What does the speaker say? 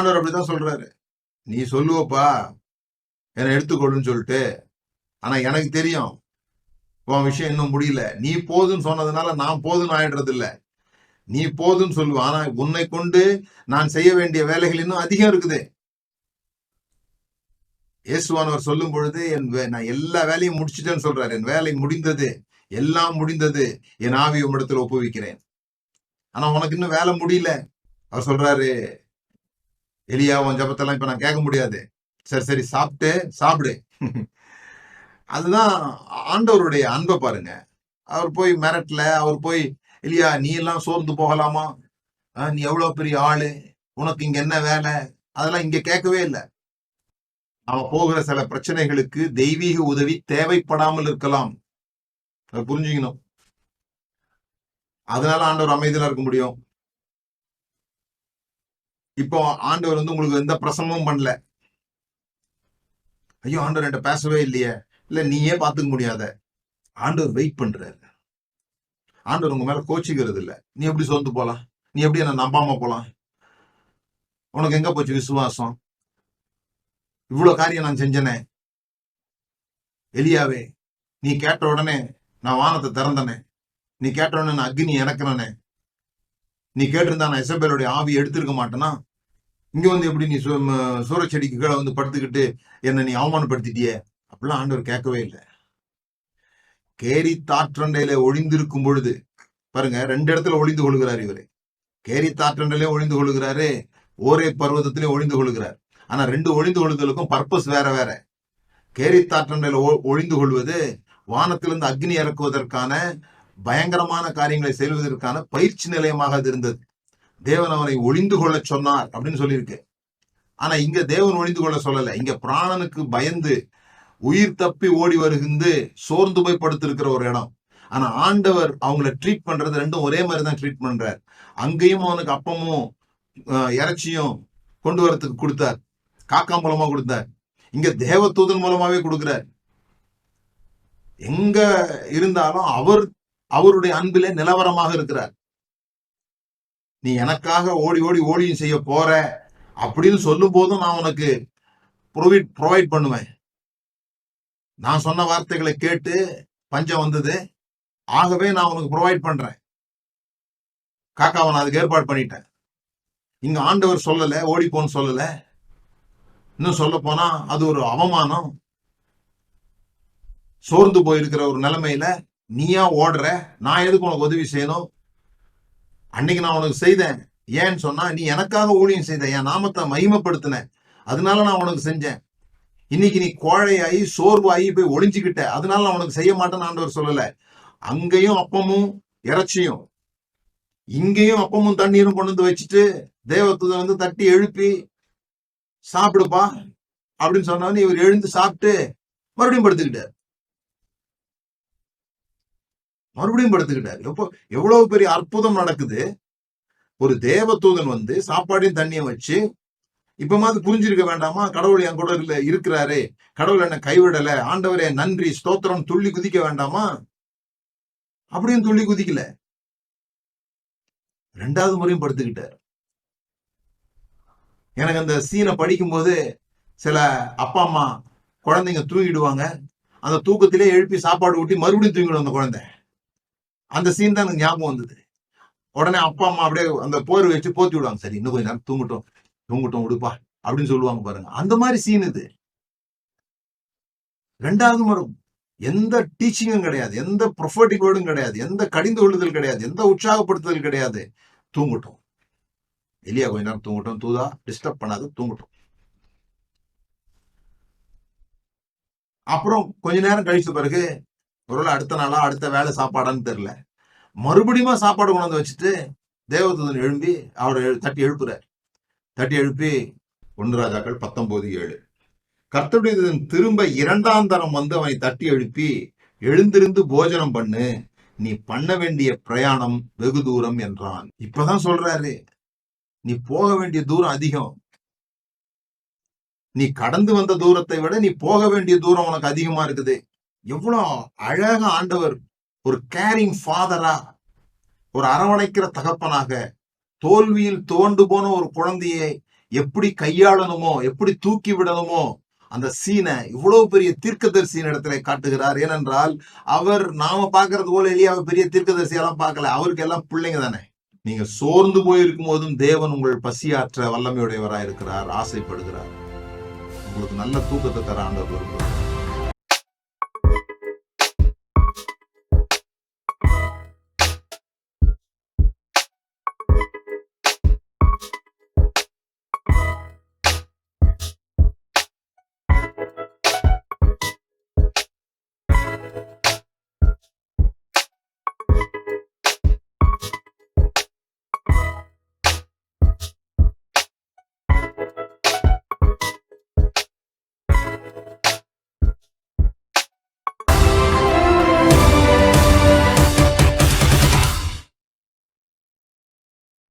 ஆண்டவர் அப்படிதான் சொல்றாரு. நீ சொல்லுவப்பா என்னை எடுத்துக்கொள்ளுன்னு சொல்லிட்டு. ஆனா எனக்கு தெரியும் உன் விஷயம் இன்னும் முடியல. நீ போதுன்னு சொன்னதுனால நான் போதுன்னு ஆயிடுறது இல்ல நீ போதுன்னு சொல்லுவ ஆனா உன்னை கொண்டு நான் செய்ய வேண்டிய வேலைகள் இன்னும் அதிகம் இருக்குது. இயேசுவானவர் சொல்லும் பொழுது என் வே- நான் எல்லா வேலையும் முடிச்சுட்டேன்னு சொல்றாரு. என் வேலை முடிந்தது. எல்லாம் முடிந்தது. என் ஆவி உம்மிடத்தில் ஒப்புவிக்கிறேன். ஆனா உனக்கு இன்னும் வேலை முடியல. அவர் சொல்றாரு எலியா உன் ஜபத்தெல்லாம் இப்ப நான் கேட்க முடியாது. சரி சரி சாப்பிட்டு சாப்பிடு. அதுதான் ஆண்டவருடைய அன்பை பாருங்க. அவர் போய் மிரட்டல அவர் போய் இல்லையா நீ எல்லாம் சோர்ந்து போகலாமா? நீ எவ்வளவு பெரிய ஆளு? உனக்கு இங்க என்ன வேலை? அதெல்லாம் இங்க கேட்கவே இல்லை. அவன் போகிற சில பிரச்சனைகளுக்கு தெய்வீக உதவி தேவைப்படாமல் இருக்கலாம். புரிஞ்சுக்கணும். அதனால ஆண்டவர் அமைதியா இருக்க முடியும். இப்போ ஆண்டவர் வந்து உங்களுக்கு எந்த பிரசங்கமும் பண்ணல. ஐயோ ஆண்டவர் என்கிட்ட பேசவே இல்லையே. இல்ல நீயே பாத்துக்க முடியாத. ஆண்டவர் வெயிட் பண்றாரு. ஆண்டவர் உங்க மேல கோச்சிக்கிறது இல்ல. நீ எப்படி சோர்ந்து போலாம் நீ எப்படி என்ன நம்பாம போலாம் உனக்கு எங்க போச்சு விசுவாசம்? இவ்வளவு காரியம் நான் செஞ்சனே. எலியாவே நீ கேட்ட உடனே நான் வானத்தை திறந்தனே. நீ கேட்ட உடனே நான் அக்னி இறக்குறனே நீ கேட்டிருந்தா நான் இசபேலுடைய ஆவி எடுத்திருக்க மாட்டேனா? இங்க வந்து எப்படி நீ சூ- ம- சூரச்செடிக்கு கீழே வந்து படுத்துக்கிட்டு என்ன நீ அவமானப்படுத்திட்டியே? அப்படிலாம் ஆண்டவர் கேட்கவே இல்லை. கேரி தாற்றண்டையில ஒளிந்திருக்கும் பொழுது பாருங்க ரெண்டு இடத்துல ஒளிந்து கொள்கிறார் இவரு. கேரி தாற்றண்டையிலே ஒளிந்து கொள்கிறாரு ஒரே பர்வதத்திலே ஒளிந்து கொள்கிறார். ஆனா ரெண்டு ஒளிந்து கொள்ளுதலுக்கும் பர்பஸ் வேற வேற. கேரி தாற்றண்டையில ஒ- ஒளிந்து கொள்வது வானத்திலிருந்து அக்னி இறக்குவதற்கான பயங்கரமான காரியங்களை செய்வதற்கான பயிற்சி நிலையமாக அது இருந்தது. தேவன் அவனை ஒளிந்து கொள்ள சொன்னார் அப்படின்னு சொல்லியிருக்கு. ஆனா இங்க தேவன் ஒளிந்து கொள்ள சொல்லல. இங்க பிராணனுக்கு பயந்து உயிர் தப்பி ஓடி வருகிந்து சோர்ந்து போய் படுத்திருக்கிற ஒரு இடம். ஆனா ஆண்டவர் அவங்கள ட்ரீட் பண்றது ரெண்டும் ஒரே மாதிரி தான் ட்ரீட் பண்றார். அங்கேயும் அவனுக்கு அப்பமும் அஹ், இறைச்சியும் கொண்டு வரத்துக்கு கொடுத்தார். காக்கா மூலமா கொடுத்தார். இங்க தேவதூதன் மூலமாவே கொடுக்கிறார். எங்க இருந்தாலும் அவர் அவருடைய அன்பிலே நிலவரமாக இருக்கிறார். நீ எனக்காக ஓடி ஓடி ஓடியும் செய்ய போற அப்படின்னு சொல்லும் போதும் நான் உனக்கு ப்ரொவைட் ப்ரொவைட் பண்ணுவேன். நான் சொன்ன வார்த்தைகளை கேட்டு பஞ்சம் வந்தது. ஆகவே நான் உனக்கு ப்ரொவைட் பண்றேன். காக்காவை நான் அதுக்கு ஏற்பாடு பண்ணிட்டேன். இங்க ஆண்டவர் சொல்லல ஓடிப்போன்னு சொல்லல. இன்னும் சொல்ல போனா அது ஒரு அவமானம். சோர்ந்து போயிருக்கிற ஒரு நிலைமையில நீயா ஓடுற நான் எதுக்கு உனக்கு உதவி செய்யணும்? அன்னைக்கு நான் உனக்கு செய்தேன். ஏன்னு சொன்னா நீ எனக்காக ஊழியம் செய்த என் நாமத்தை மகிமைப்படுத்தின. அதனால நான் உனக்கு செஞ்சேன். இன்னைக்கு நீ கோழையாகி சோர்வாகி போய் ஒளிஞ்சுக்கிட்ட. அதனால நான் உனக்கு செய்ய மாட்டேன்னு ஆண்டவர் சொல்லல. அங்கேயும் அப்பமும் இறைச்சியும் இங்கேயும் அப்பமும் தண்ணீரும் கொண்டு வந்து வச்சுட்டு தேவதூதன் வந்து தட்டி எழுப்பி சாப்பிடுப்பா அப்படின்னு சொன்னவனே இவர் எழுந்து சாப்பிட்டு மறுபடியும் படுத்துக்கிட்டார். மறுபடியும் படுத்துக்கிட்டார். எப்போ எவ்வளவு பெரிய அற்புதம் நடக்குது. ஒரு தேவதூதன் வந்து சாப்பாடையும் தண்ணியும் வச்சு இப்பமாவது புரிஞ்சிருக்க வேண்டாமா? கடவுள் என் கூட இல்ல இருக்கிறாரு. கடவுள் என்ன கைவிடல. ஆண்டவரே நன்றி. ஸ்தோத்திரம். துள்ளி குதிக்க வேண்டாமா? அப்படியும் துள்ளி குதிக்கல. ரெண்டாவது முறையும் படுத்துக்கிட்டார். எனக்கு அந்த சீனை படிக்கும்போது சில அப்பா அம்மா குழந்தைங்க தூங்கிடுவாங்க. அந்த தூக்கத்திலே எழுப்பி சாப்பாடு ஊட்டி மறுபடியும் தூங்கிடும் அந்த குழந்தை. அந்த சீன் தான் எனக்கு ஞாபகம் வந்தது. உடனே அப்பா அம்மா அப்படியே அந்த போர் வச்சு போத்தி விடுவாங்க. சரி இன்னும் கொஞ்ச நேரம் தூங்கட்டும் தூங்கட்டும் விடுப்பா. அப்படின்னு சொல்லுவாங்க பாருங்க. அந்த மாதிரி சீன் இது. ரெண்டாவது முறை எந்த டீச்சிங்கும் கிடையாது. எந்த ப்ரொஃபட்டிக் வேர்டும் கிடையாது. எந்த கடிந்து கொள்ளுதல் கிடையாது. எந்த உற்சாகப்படுத்துதல் கிடையாது. தூங்கட்டும். எலியா கொஞ்ச நேரம் தூங்கட்டும். தூதா டிஸ்டர்ப் பண்ணாது தூங்கட்டும். அப்புறம் கொஞ்ச நேரம் கழிச்ச பிறகு ஒருவேளை அடுத்த நாளா அடுத்த வேலை சாப்பாடான்னு தெரியல. மறுபடியும் சாப்பாடு கொண்டு வந்து வச்சுட்டு தேவதூதன் எழும்பி அவரை தட்டி எழுப்புறார். தட்டி எழுப்பி ஒன்று ராஜாக்கள் பத்தொன்பது ஏழு. கர்த்தருடைய திரும்ப இரண்டாம் தரம் வந்து அவனை தட்டி எழுப்பி எழுந்திருந்து போஜனம் பண்ணு நீ பண்ண வேண்டிய பிரயாணம் வெகு தூரம் என்றான். இப்பதான் சொல்றாரு நீ போக வேண்டிய தூரம் அதிகம். நீ கடந்து வந்த தூரத்தை விட நீ போக வேண்டிய தூரம் உனக்கு அதிகமா இருக்குது. எவ்வளோ அழகா ஆண்டவர் ஒரு கேரிங் ஃபாதரா ஒரு அரவணைக்கிற தகப்பனாக தோல்வியில் தோண்டு போன ஒரு குழந்தையை எப்படி கையாளணுமோ எப்படி தூக்கி விடணுமோ அந்த சீனை இவ்வளவு பெரிய தீர்க்கதரிசியின் இடத்துல காட்டுகிறார். ஏனென்றால் அவர் நாம பாக்குறது போல எலியாவை பெரிய தீர்க்கதரிசியெல்லாம் பார்க்கல. அவருக்கு எல்லாம் பிள்ளைங்க தானே. நீங்க சோர்ந்து போயிருக்கும் போதும் தேவன் உங்கள் பசியாற்ற வல்லமையுடையவராய் இருக்கிறார் ஆசைப்படுகிறார். உங்களுக்கு நல்ல தூக்கத்தை தர ஆண்டவர் விரும்புகிறார்.